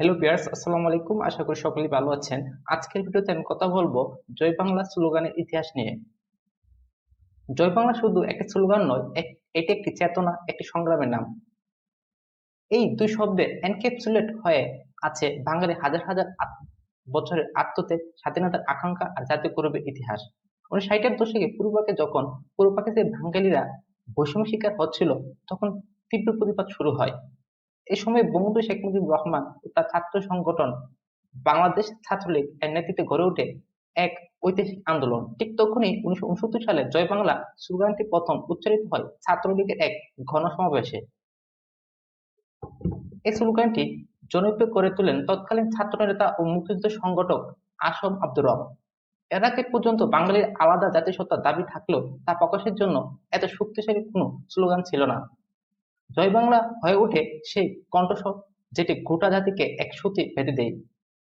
Hello বিয়ার্স আসসালামু আলাইকুম। আশা করি সকলেই ভালো আছেন। আজকের ভিডিওতে আমি কথা বলব জয় বাংলা স্লোগানের ইতিহাস নিয়ে। জয় বাংলা শুধু একটি স্লোগান নয় এটি একটি চেতনা, একটি সংগ্রামের নাম। এই দুই শব্দে এনক্যাপসুলেট হয়ে আছে বাঙালি হাজার হাজার বছরের আত্মত্যাগ স্বাধীনতার আকাঙ্ক্ষা আর জাতীয় গৌরবের ইতিহাস। উনিশশো ষাটের দশকে পূর্বপাকে যখন পূর্ব পাকিস্তানের বাঙালিরা বৈষম্য শিকার হচ্ছিল, তখন তীব্র প্রতিবাদ শুরু হয়। এই সময় বঙ্গবন্ধু শেখ মুজিবুর রহমান তার ছাত্র সংগঠন বাংলাদেশ ছাত্রলীগ এর নেতৃত্বে গড়ে ওঠে এক ঐতিহাসিক আন্দোলন। ঠিক তখনই উনিশশো উনসত্তর সালে জয় বাংলা স্লোগানটি প্রথম উচ্চারিত হয় ছাত্রলীগের এক গণসমাবেশে এই স্লোগানটি জনপ্রিয় করে তোলেন তৎকালীন ছাত্র নেতা ও মুক্তিযুদ্ধ সংগঠক আসম আব্দুর রব। এর আগে পর্যন্ত বাঙালির আলাদা জাতিসত্তার দাবি থাকলেও তা প্রকাশের জন্য এত শক্তিশালী কোনো স্লোগান ছিল না। জয় বাংলা হয়ে ওঠে সেই কণ্ঠস্বর, যেটি গোটা জাতিকে এক সুতি বেঁধে দেয়।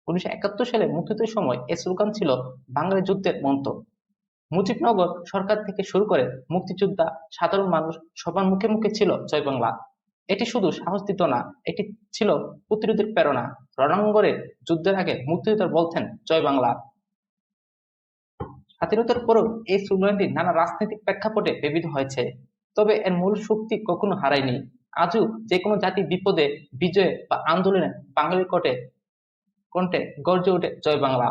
উনিশশো একাত্তর সালে মুক্তিযুদ্ধের সময় এই স্লোগান ছিল বাঙালি যুদ্ধের মন্ত্র। মুজিবনগর সরকার থেকে শুরু করে মুক্তিযোদ্ধা, সাধারণ মানুষ সবার মুখে মুখে ছিল জয় বাংলা এটি শুধু সাহস দিত না, এটি ছিল প্রতিরোধের প্রেরণা। রণাঙ্গরে যুদ্ধের আগে মুক্তিযোদ্ধা বলতেন জয় বাংলা স্বাধীনতার পরও এই স্লোগানটি নানা রাজনৈতিক প্রেক্ষাপটে ব্যবহৃত হয়েছে, তবে এর মূল শক্তি কখনো হারায়নি। আজও যে কোনো জাতি বিপদে, বিজয়ে বা আন্দোলনে বাঙালির কটে, কণ্ঠে গর্জে ওঠে জয় বাংলা।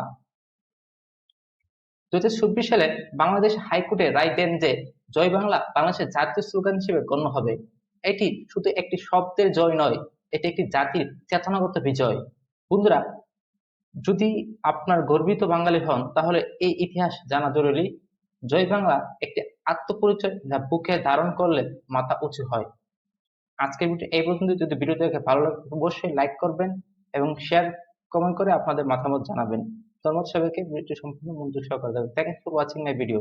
দু চব্বিশ সালে বাংলাদেশ হাইকোর্টে রায় দেন যে, জয় বাংলা বাংলাদেশের জাতীয় স্লোগান হিসেবে গণ্য হবে। এটি শুধু একটি শব্দের জয় নয়, এটি একটি জাতির চেতনাগত বিজয়। বন্ধুরা, যদি আপনার গর্বিত বাঙালি হন, তাহলে এই ইতিহাস জানা জরুরি। জয় বাংলা একটি আত্মপরিচয় যা বুকে ধারণ করলে মাথা উঁচু হয়। আজকের ভিডিও এই পর্যন্ত। যদি ভিডিও দেখে ভালো লাগে, অবশ্যই লাইক করবেন এবং শেয়ার কমেন্ট করে আপনাদের মতামত জানাবেন। ধন্যবাদ সবাইকে। ভিডিওটি সম্পূর্ণ মনোযোগ সহকারে you for watching my video